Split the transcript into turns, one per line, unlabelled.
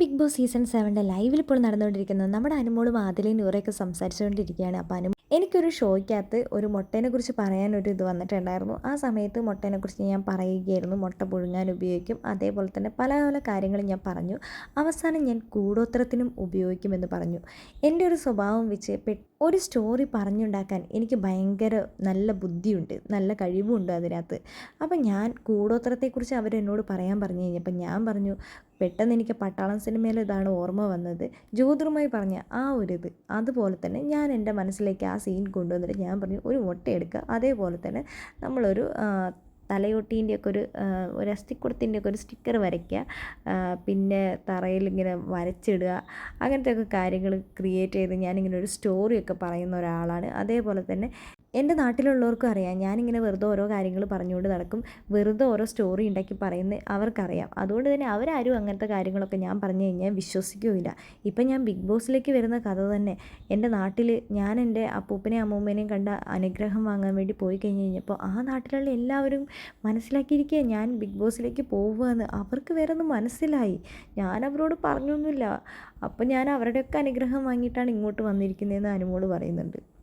Big boss season സെവന്റെ ലൈവിൽ ഇപ്പോൾ നടന്നുകൊണ്ടിരിക്കുന്നത് നമ്മുടെ അനുമോളും ആദിലയും നൂറയൊക്കെ സംസാരിച്ചുകൊണ്ടിരിക്കുകയാണ്. അപ്പോൾ അനു എനിക്കൊരു ഷോയ്ക്കകത്ത് ഒരു മുട്ടേനെ കുറിച്ച് പറയാനൊരു ഇത് വന്നിട്ടുണ്ടായിരുന്നു. ആ സമയത്ത് മുട്ടേനെ കുറിച്ച് ഞാൻ പറയുകയായിരുന്നു. മുട്ട പുഴുങ്ങാൻ ഉപയോഗിക്കും. അതേപോലെ തന്നെ പല പല കാര്യങ്ങളും ഞാൻ പറഞ്ഞു. അവസാനം ഞാൻ കൂടോത്രത്തിനും ഉപയോഗിക്കുമെന്ന് പറഞ്ഞു. എന്റെ ഒരു സ്വഭാവം വെച്ച് ഒരു സ്റ്റോറി പറഞ്ഞുണ്ടാക്കാൻ എനിക്ക് ഭയങ്കര നല്ല ബുദ്ധിയുണ്ട് നല്ല കഴിവുമുണ്ട് അതിനകത്ത്. അപ്പം ഞാൻ കൂടോത്രത്തെക്കുറിച്ച് അവരെന്നോട് പറയാൻ പറഞ്ഞു കഴിഞ്ഞപ്പോൾ ഞാൻ പറഞ്ഞു പെട്ടെന്ന് എനിക്ക് പട്ടാളം സിനിമയിൽ ഇതാണ് ഓർമ്മ വന്നത്. ജ്യോതിർമായി പറഞ്ഞ ആ ഒരു ഇത് അതുപോലെ തന്നെ ഞാൻ എന്റെ മനസ്സിലേക്ക് ആ സീൻ കൊണ്ടുവന്നിട്ട് ഞാൻ പറഞ്ഞു ഒരു മുട്ട എടുക്കുക അതേപോലെ തന്നെ നമ്മളൊരു തലയൊട്ടീന്റെ ഒക്കെ ഒരു ഒരു അസ്ഥിക്കുടത്തിന്റെ ഒക്കെ ഒരു സ്റ്റിക്കർ വരയ്ക്കുക. പിന്നെ തറയിൽ ഇങ്ങനെ വരച്ചിടുക. അങ്ങനത്തെ ഒക്കെ കാര്യങ്ങൾ ക്രിയേറ്റ് ചെയ്ത് ഞാനിങ്ങനെ ഒരു സ്റ്റോറിയൊക്കെ പറയുന്ന ഒരാളാണ്. അതേപോലെ തന്നെ എന്റെ നാട്ടിലുള്ളവർക്കും അറിയാം. ഞാനിങ്ങനെ വെറുതെ ഓരോ കാര്യങ്ങൾ പറഞ്ഞുകൊണ്ട് നടക്കും. വെറുതെ ഓരോ സ്റ്റോറി ഉണ്ടാക്കി പറയുന്നത് അവർക്കറിയാം. അതുകൊണ്ട് തന്നെ അവരാരും അങ്ങനത്തെ കാര്യങ്ങളൊക്കെ ഞാൻ പറഞ്ഞു കഴിഞ്ഞാൽ വിശ്വസിക്കുകയില്ല. ഇപ്പം ഞാൻ ബിഗ് ബോസിലേക്ക് വരുന്ന കഥ തന്നെ എന്റെ നാട്ടിൽ ഞാൻ എന്റെ അപ്പൂപ്പനെയും അമ്മൂമ്മേനെയും കണ്ട അനുഗ്രഹം വാങ്ങാൻ വേണ്ടി പോയി കഴിഞ്ഞ് കഴിഞ്ഞപ്പോൾ ആ നാട്ടിലുള്ള എല്ലാവരും മനസ്സിലാക്കിയിരിക്കുക ഞാൻ ബിഗ് ബോസിലേക്ക് പോവുകയെന്ന്. അവർക്ക് വേറെ ഒന്നും മനസ്സിലായി. ഞാൻ അവരോട് പറഞ്ഞൊന്നുമില്ല. അപ്പം ഞാൻ അവരുടെയൊക്കെ അനുഗ്രഹം വാങ്ങിയിട്ടാണ് ഇങ്ങോട്ട് വന്നിരിക്കുന്നതെന്ന് അനുമോൾ പറയുന്നുണ്ട്.